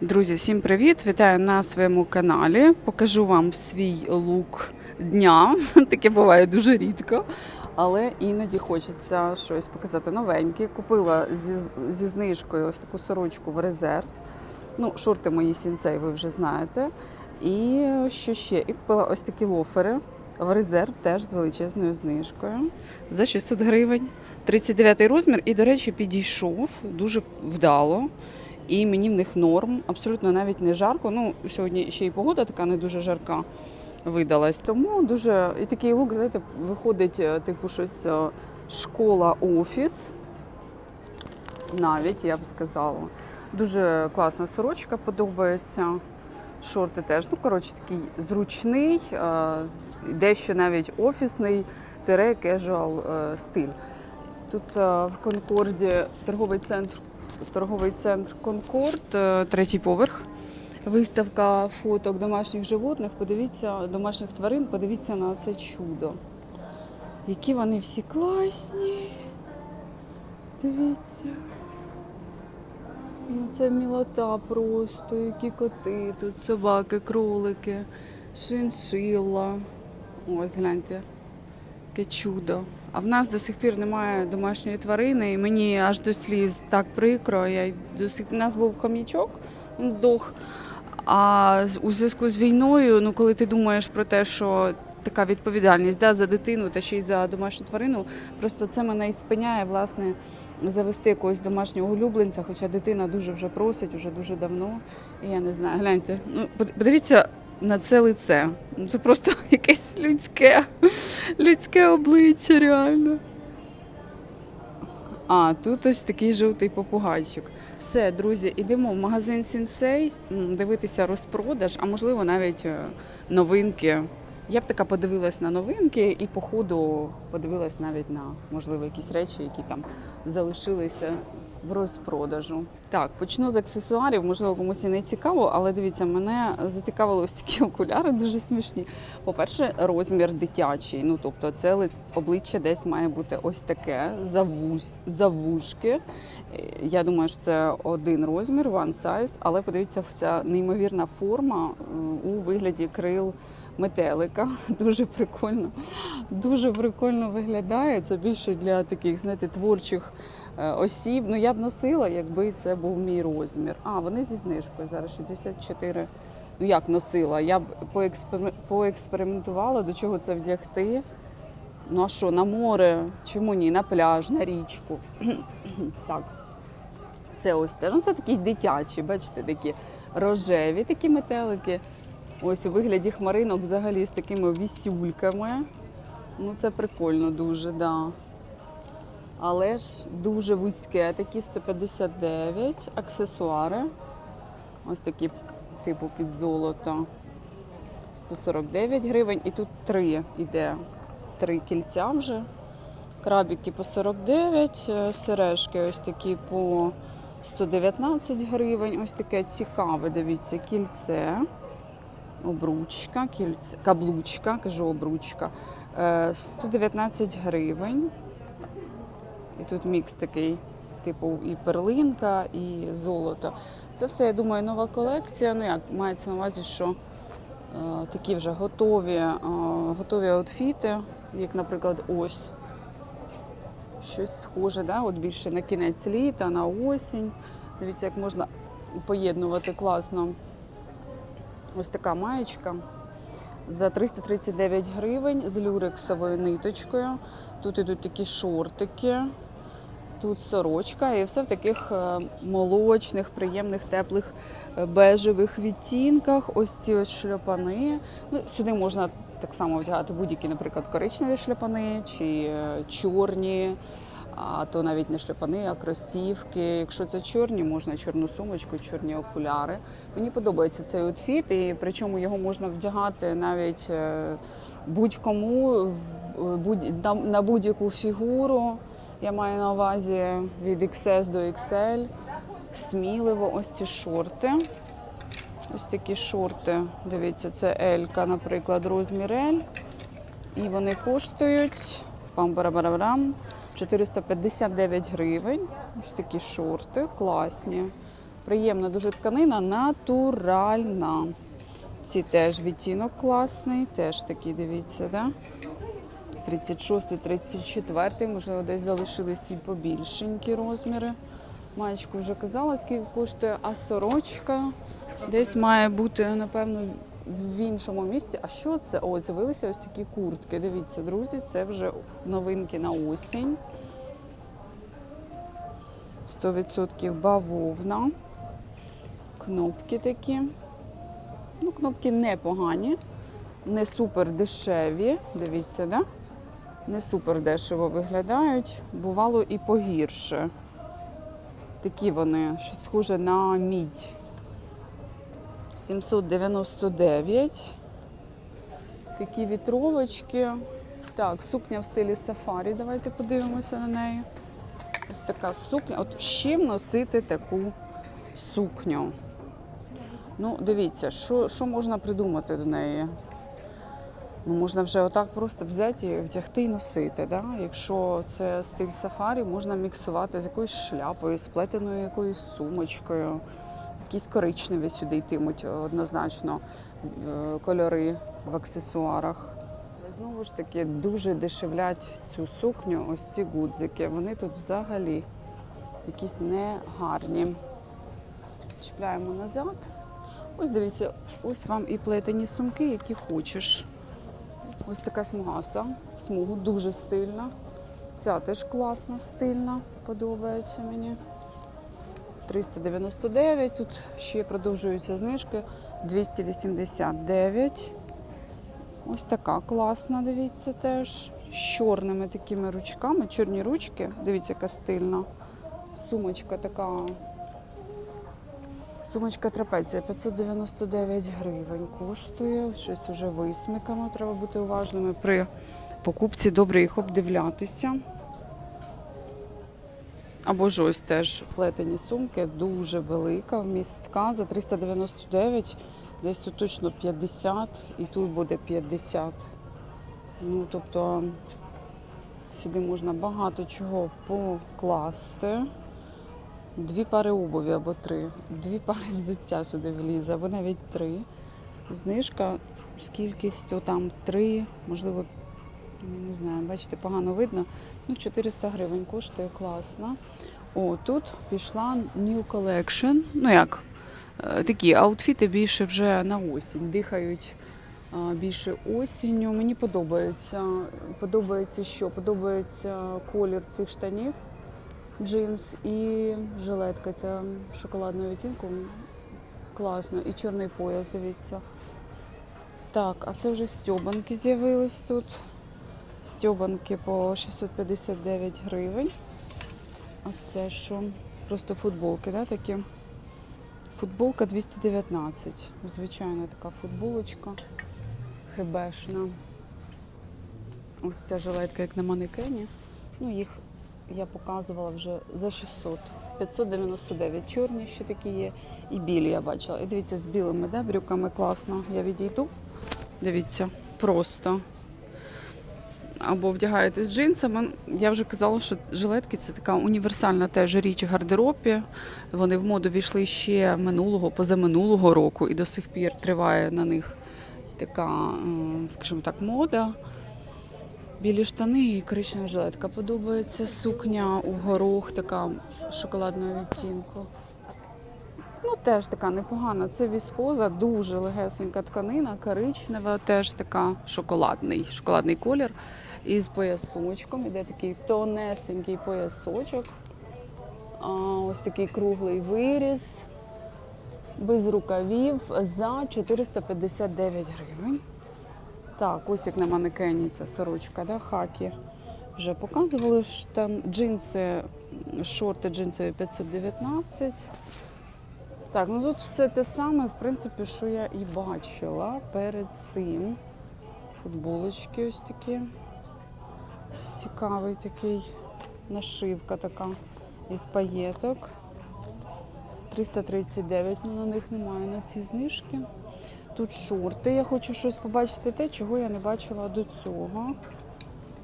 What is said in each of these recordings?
Друзі, всім привіт! Вітаю на своєму каналі. Покажу вам свій лук дня. Таке буває дуже рідко, але іноді хочеться щось показати новеньке. Купила зі, зі знижкою ось таку сорочку в резерв. Ну, шорти мої сінцей, ви вже знаєте. І що ще? І купила ось такі лофери в резерв теж з величезною знижкою за 600 гривень. 39 розмір, і, до речі, підійшов дуже вдало. І мені в них норм, абсолютно навіть не жарко. Ну, сьогодні ще й погода така не дуже жарка видалась. Тому дуже і такий лук, знаєте, виходить, е, типу, щось е, школа-офіс. Навіть я б сказала. Дуже класна сорочка подобається. Шорти теж. Ну, коротше, такий зручний, е, дещо навіть офісний, тире кежуал стиль. Тут в Конкорді торговий центр, торговий центр Конкорд, е, третій поверх. Виставка фоток домашніх животних. Подивіться, домашніх тварин, подивіться на це чудо. Які вони всі класні. Дивіться. Ну це мілота просто, які коти, тут собаки, кролики, шиншила. Ось гляньте, яке чудо. А в нас до сих пір немає домашньої тварини, і мені аж до сліз так прикро. Я до сих... У нас був хом'ячок, він здох. А у зв'язку з війною, ну коли ти думаєш про те, що така відповідальність да, за дитину та ще й за домашню тварину, просто це мене і спиняє власне завести якогось домашнього улюбленця, хоча дитина дуже вже просить, уже дуже давно. І я не знаю, гляньте, ну под- подивіться на це лице. Ну, Це просто якесь людське, людське обличчя, реально. А, тут ось такий жовтий попугайчик. Все, друзі, йдемо в магазин Сінсей дивитися розпродаж, а можливо навіть е, новинки. Я б така подивилась на новинки і по ходу подивилась навіть на можливо якісь речі, які там залишилися в розпродажу. Так, почну з аксесуарів, можливо, комусь і не цікаво, але дивіться, мене зацікавили ось такі окуляри дуже смішні. По-перше, розмір дитячий. Ну тобто, це обличчя десь має бути ось таке, завуз, завушки. Е, Я думаю, що це один розмір, one size, але подивіться, ця неймовірна форма у вигляді крил метелика. Дуже прикольно. Дуже прикольно виглядає. Це більше для таких, знаєте, творчих осіб. Ну я б носила, якби це був мій розмір. А, вони зі знижкою зараз 64. Ну як носила? Я б поексперим- поекспериментувала, до чого це вдягти. Ну а що, на море? Чому ні? На пляж, на річку. так. Це ось теж. Ну, це такі дитячі, бачите, такі рожеві такі метелики. Ось у вигляді хмаринок взагалі з такими вісюльками. Ну, це прикольно дуже, да. Але ж дуже вузьке, такі 159, аксесуари. Ось такі, типу під золото. 149 гривень. І тут три іде. Три кільця вже. Крабики по 49, е, сережки ось такі по 119 гривень. Ось таке цікаве, дивіться, кільце. Обручка, кільце, каблучка, кажу обручка. Е, 119 гривень. І тут мікс такий, типу, і перлинка, і золото. Це все, я думаю, нова колекція. Ну як мається на увазі, що е, такі вже готові, е, готові аутфіти, як, наприклад, ось. Щось схоже, да? от більше на кінець літа, на осінь. Дивіться, як можна поєднувати класно. Ось така маєчка за 339 гривень з люрексовою ниточкою. Тут ідуть такі шортики, тут сорочка, і все в таких е, молочних, приємних, теплих е, бежевих відтінках. Ось ці ось шльопани. Ну, сюди можна так само вдягати будь-які, наприклад, коричневі шльопани чи е, чорні. А то навіть не шльопани, а кросівки. Якщо це чорні, можна чорну сумочку, чорні окуляри. Мені подобається цей outfit, і причому його можна вдягати навіть будь-кому на будь-яку фігуру. Я маю на увазі від XS до XL. Сміливо, ось ці шорти. Ось такі шорти. Дивіться, це L, наприклад, розмір L. І вони коштують пам-барабарабарам 459 гривень. Ось такі шорти, класні. Приємна дуже тканина, натуральна. Ці теж відтінок класний, теж такий, дивіться, да? 36, 34, можливо, десь залишились і побільшенькі розміри. Маєчку вже казала, скільки коштує, а сорочка десь має бути, напевно, в іншому місці. А що це? О, з'явилися ось такі куртки. Дивіться, друзі, це вже новинки на осінь. 100% бавовна. Кнопки такі. Ну, кнопки непогані, не супер дешеві. Дивіться, да? Не супер дешево виглядають. Бувало і погірше. Такі вони, що схоже на мідь. 799. Такі вітровочки. Так, сукня в стилі сафарі. Давайте подивимося на неї. Ось така сукня. От з чим носити таку сукню? Ну, дивіться, що, що можна придумати до неї? Ну, можна вже отак просто взяти і вдягти і носити. Да? Якщо це стиль сафарі, можна міксувати з якоюсь шляпою, з плетеною якоюсь сумочкою. Якісь коричневі сюди йтимуть однозначно е, кольори в аксесуарах. Знову ж таки дуже дешевлять цю сукню, ось ці гудзики. Вони тут взагалі якісь негарні. Чіпляємо назад. Ось дивіться, ось вам і плетені сумки, які хочеш. Ось така смугаста. Смугу дуже стильна. Ця теж класна, стильна, подобається мені. 399. Тут ще продовжуються знижки. 289. Ось така класна, дивіться, теж. З чорними такими ручками. Чорні ручки. Дивіться, яка стильна. Сумочка така Сумочка трапеція 599 гривень коштує. Щось вже висмикано. Треба бути уважними при покупці. Добре їх обдивлятися. Або ж ось теж плетені сумки, дуже велика, вмістка за 399. Десь тут точно 50 і тут буде 50. Ну, тобто сюди можна багато чого покласти. Дві пари обуві або три. Дві пари взуття сюди влізе, або навіть три. Знижка з кількістю там три, можливо, не знаю, бачите, погано видно. Ну, 400 гривень коштує класно. О, тут пішла New Collection. Ну як, е, такі аутфіти більше вже на осінь. Дихають більше осінню. Мені подобається. Подобається що? Подобається колір цих штанів джинс і жилетка ця шоколадного відтінку. Класно. І чорний пояс, дивіться. Так, а це вже стьобанки з'явились тут. Стьобанки по 659 гривень. А це що? Просто футболки, да, такі? Футболка 219. Звичайна така футболочка. Хебешна. Ось ця жилетка, як на манекені. Ну, їх я показувала вже за 600. 599 чорні ще такі є. І білі я бачила. І дивіться, з білими да, брюками класно. Я відійду. Дивіться, просто. Або вдягаєте з джинсами. Я вже казала, що жилетки це така універсальна теж річ в гардеробі. Вони в моду війшли ще минулого, позаминулого року, і до сих пір триває на них така, скажімо так, мода. Білі штани і коричнева жилетка. Подобається сукня у горох, така шоколадного відтінку. Ну, теж така непогана. Це віскоза, дуже легесенька тканина, коричнева, теж така шоколадний, шоколадний колір. І з поясочком. Іде такий тонесенький поясочок. А, ось такий круглий виріз. Без рукавів за 459 гривень. Так, ось як на манекені ця сорочка, да, хакі. Вже показували ж там джинси, шорти джинсові 519. Так, ну тут все те саме, в принципі, що я і бачила перед цим. Футболочки ось такі. Цікавий такий нашивка така із паєток. 339, ну на них немає на ці знижки. Тут шорти. Я хочу щось побачити те, чого я не бачила до цього.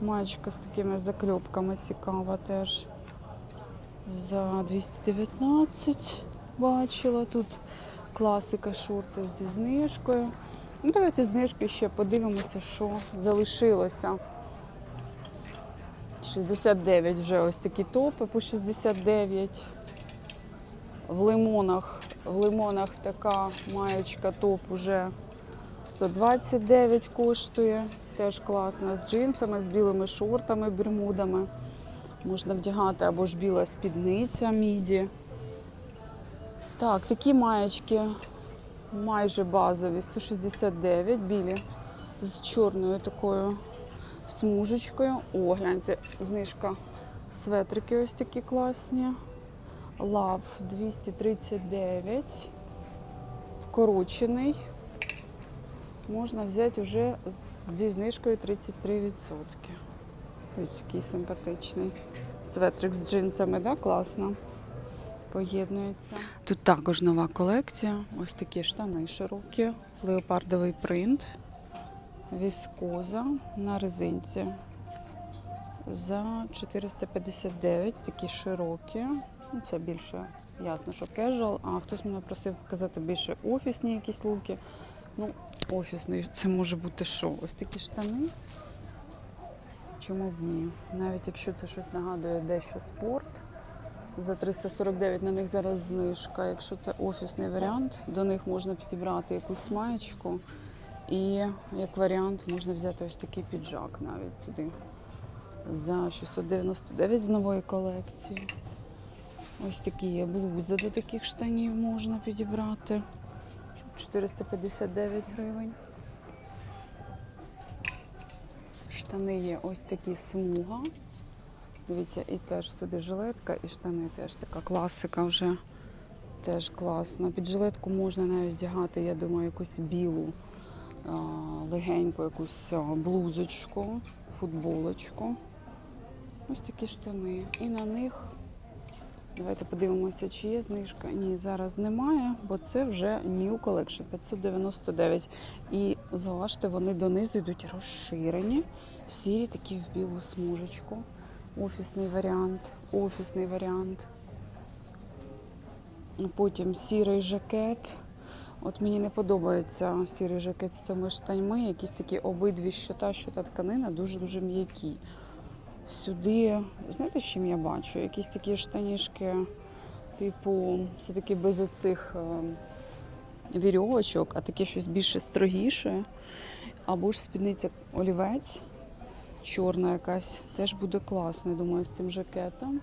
Маєчка з такими закльопками цікава теж. За 219. бачила. Тут класика шорти зі знижкою. Ну, давайте знижки ще подивимося, що залишилося. 69 вже ось такі топи по 69. В лимонах, в лимонах така маєчка топ уже 129 коштує. Теж класна з джинсами, з білими шортами, бермудами. Можна вдягати або ж біла спідниця міді. Так, такі маєчки майже базові, 169 білі з чорною такою смужечкою. О, гляньте, знижка. Светрики ось такі класні. Лав 239. Вкорочений. Можна взяти вже зі знижкою 33%. Ось такий симпатичний. Светрик з джинсами, да? класно. Поєднується. Тут також нова колекція. Ось такі штани широкі, леопардовий принт, віскоза на резинці. За 459, такі широкі. Це більше ясно, що кежуал. А хтось мене просив показати більше офісні якісь луки. Ну, офісний це може бути що? Ось такі штани. Чому б ні? Навіть якщо це щось нагадує дещо спорт. За 349 на них зараз знижка. Якщо це офісний варіант, до них можна підібрати якусь маєчку. І як варіант можна взяти ось такий піджак навіть сюди. За 699 з нової колекції. Ось такі є блузи до таких штанів можна підібрати. 459 гривень. Штани є ось такі смуга. Дивіться, і теж сюди жилетка, і штани теж така класика вже. Теж класно. Під жилетку можна навіть вдягати, я думаю, якусь білу, легеньку якусь блузочку, футболочку. Ось такі штани. І на них давайте подивимося, чи є знижка. Ні, зараз немає, бо це вже New Collection 599. І зауважте, вони донизу йдуть розширені, сірі такі в білу смужечку. Офісний варіант, офісний варіант. Потім сірий жакет. От мені не подобається сірий жакет з цими штаньми. Якісь такі обидві щота, щота тканина дуже-дуже м'які. Сюди, знаєте, з чим я бачу? Якісь такі штанішки, типу, все-таки без оцих е, вірьовочок, а таке щось більше строгіше. Або ж спідниця олівець чорна якась, теж буде класно, думаю, з цим жакетом.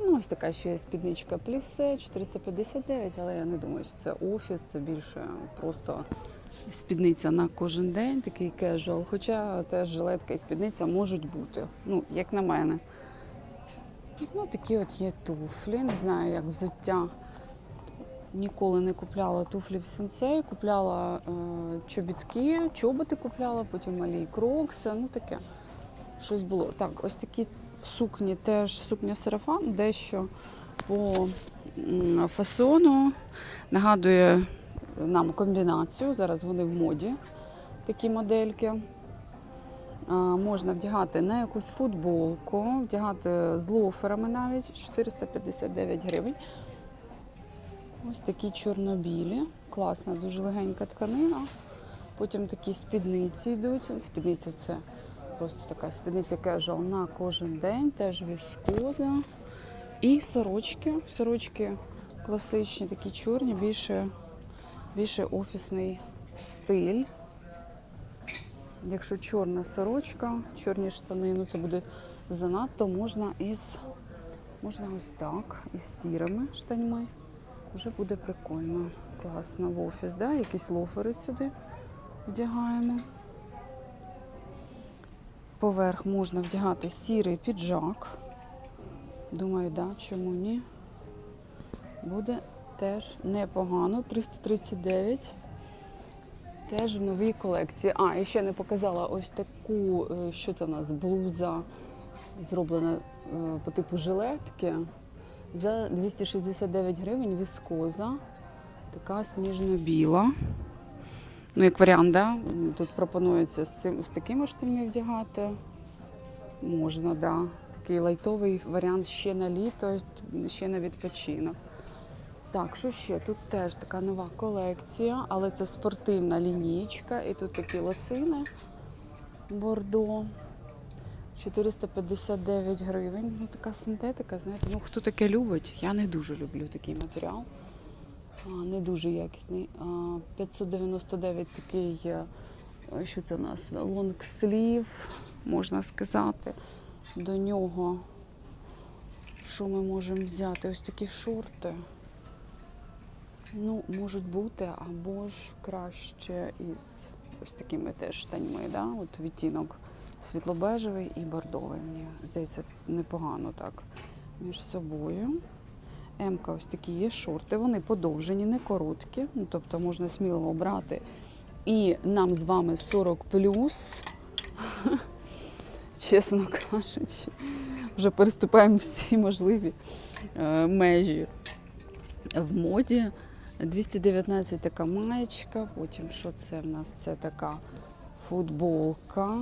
Ну, ось така ще є спідничка плісе, 459, але я не думаю, що це офіс, це більше просто спідниця на кожен день, такий кежуал. Хоча теж жилетка і спідниця можуть бути, ну, як на мене. Ну, такі от є туфлі, не знаю, як взуття. Ніколи не купляла туфлі в сенсей, купляла е, чобітки, чоботи купляла, потім малі крокси, ну таке. Щось було. Так, ось такі сукні, теж сукня сарафан, дещо по фасону. Нагадує нам комбінацію. Зараз вони в моді, такі модельки. Можна вдягати на якусь футболку, вдягати з лоферами навіть 459 гривень. Ось такі чорно-білі. Класна, дуже легенька тканина. Потім такі спідниці йдуть. Спідниця це просто така спідниця кежуал на кожен день, теж віскоза. І сорочки. Сорочки класичні, такі чорні, більше, більше офісний стиль. Якщо чорна сорочка, чорні штани, ну це буде занадто, можна із можна ось так, із сірими штаньми. Вже буде прикольно. Класно в офіс, да? якісь лофери сюди вдягаємо. Поверх можна вдягати сірий піджак. Думаю, да, чому ні? Буде теж непогано. 339. Теж в новій колекції. А, і ще не показала ось таку, е, що це в нас, блуза зроблена е, по типу жилетки. За 269 гривень віскоза. Така сніжно-біла. Ну, як варіант, да? тут пропонується з, цим, з такими штанями вдягати. Можна, да. Такий лайтовий варіант ще на літо, ще на відпочинок. Так, що ще? Тут теж така нова колекція, але це спортивна лінійка. І тут такі лосини Бордо. 459 гривень. Ну, така синтетика, знаєте. Ну, хто таке любить? Я не дуже люблю такий матеріал. Не дуже якісний. 599 такий, е, що це у нас? Лонгслів, можна сказати. До нього, що ми можемо взяти? Ось такі шорти. Ну, можуть бути, або ж краще із ось такими теж штаньми, да? От відтінок світлобежевий і бордовий. Мені здається, непогано так між собою. Емка ось такі є шорти. Вони подовжені, не короткі. Ну, тобто можна сміло обрати. І нам з вами 40 плюс. Чесно кажучи, вже переступаємо всі можливі е, межі в моді. 219 така маєчка, потім що це в нас? Це така футболка.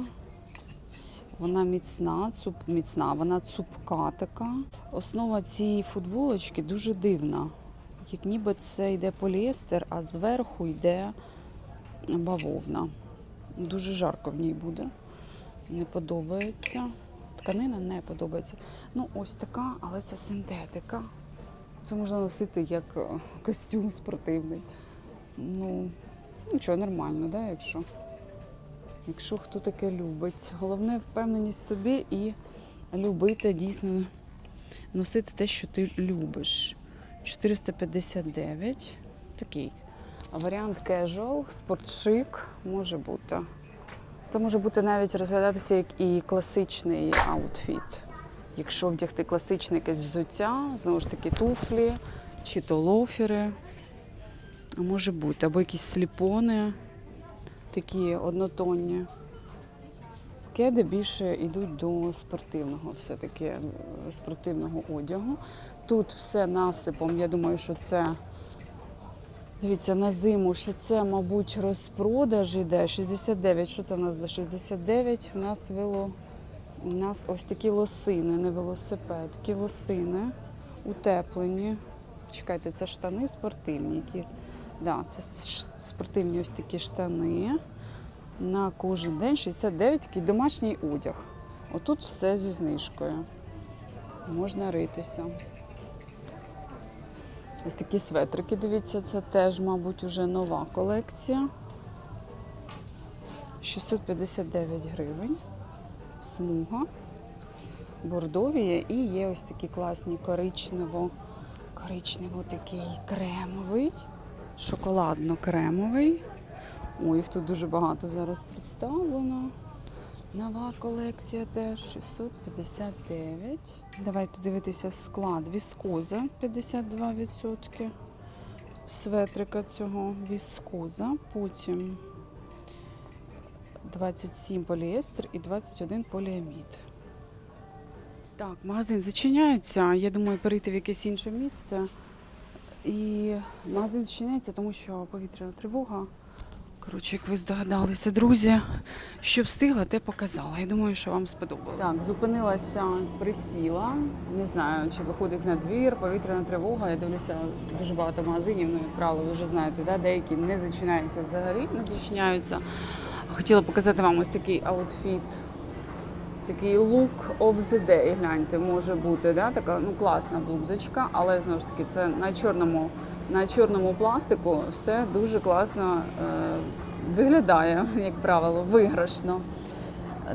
Вона міцна, цуп, міцна, вона цупка така. Основа цієї футболочки дуже дивна. Як ніби це йде поліестер, а зверху йде бавовна. Дуже жарко в ній буде. Не подобається. Тканина не подобається. Ну, ось така, але це синтетика. Це можна носити як е, костюм спортивний. Ну, нічого, нормально, да, якщо. Якщо хто таке любить. Головне впевненість в собі і любити дійсно носити те, що ти любиш. 459. Такий варіант casual, спортшик може бути. Це може бути навіть розглядатися як і класичний аутфіт. Якщо вдягти класичне якесь взуття, знову ж таки туфлі чи то лофери. А може бути, або якісь сліпони, такі однотонні. Кеди більше йдуть до спортивного, все-таки спортивного одягу. Тут все насипом, я думаю, що це. Дивіться, на зиму, що це, мабуть, розпродаж іде. 69. Що це в нас за 69? У нас вело. У нас ось такі лосини, не велосипед, лосини утеплені. Чекайте, це штани спортивні. Які... Да, це спортивні ось такі штани. На кожен день 69 такий домашній одяг. Отут все зі знижкою. Можна ритися. Ось такі светрики, дивіться, це теж, мабуть, уже нова колекція. 659 гривень. Смуга. Бордові і є ось такі класні коричнево, коричнево такий кремовий, шоколадно-кремовий. Ой, їх тут дуже багато зараз представлено. Нова колекція теж 659. Давайте дивитися склад. Віскоза 52%. Светрика цього віскоза. Потім 27 поліестер і 21 поліамід. Так, магазин зачиняється. Я думаю, перейти в якесь інше місце. І магазин зачиняється, тому що повітряна тривога. Коротше, як ви здогадалися, друзі, що встигла, те показала. Я думаю, що вам сподобалось. Так, зупинилася, присіла. Не знаю, чи виходить на двір, повітряна тривога. Я дивлюся дуже багато магазинів. Ну, як правило, ви вже знаєте, да? деякі не зачиняються взагалі, не зачиняються. Хотіла показати вам ось такий аутфіт. Такий look of the day, гляньте, може бути, да? така ну, класна блузочка, але знову ж таки це на чорному, на чорному пластику все дуже класно е, виглядає, як правило, виграшно.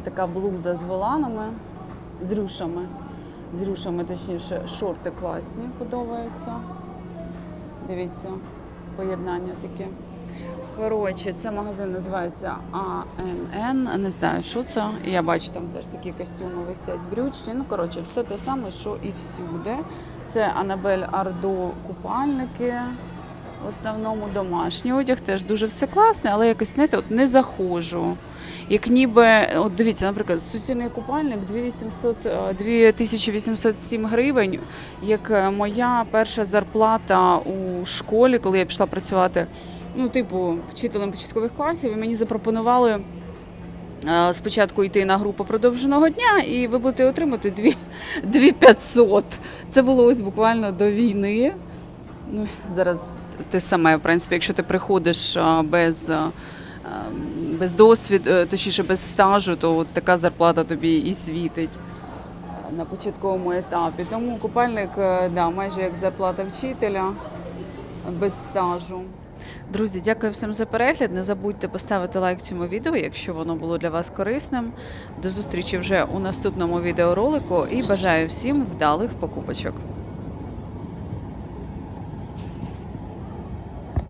Така блуза з воланами, з рюшами. З рюшами, точніше, шорти класні, подобаються. Дивіться, поєднання таке. Коротше, це магазин називається АМН. Не знаю, що це. Я бачу, там теж такі костюми висять брючні. Ну, коротше, все те саме, що і всюди. Це Анабель Ардо купальники. В основному домашній одяг теж дуже все класне, але якось знаєте, от не заходжу. Як ніби, от дивіться, наприклад, суцільний купальник 2800, е, 2807 гривень, як е, моя перша зарплата у школі, коли я пішла працювати ну, типу, вчителем початкових класів, і мені запропонували е, спочатку йти на групу продовженого дня, і ви будете отримати 2 2500. Це було ось буквально до війни. Ну, зараз те саме, в принципі, якщо ти приходиш без, без досвіду, е, точніше без стажу, то от така зарплата тобі і світить на початковому етапі. Тому купальник е, да, майже як зарплата вчителя без стажу. Друзі, дякую всім за перегляд. Не забудьте поставити лайк цьому відео, якщо воно було для вас корисним. До зустрічі вже у наступному відеоролику і бажаю всім вдалих покупочок.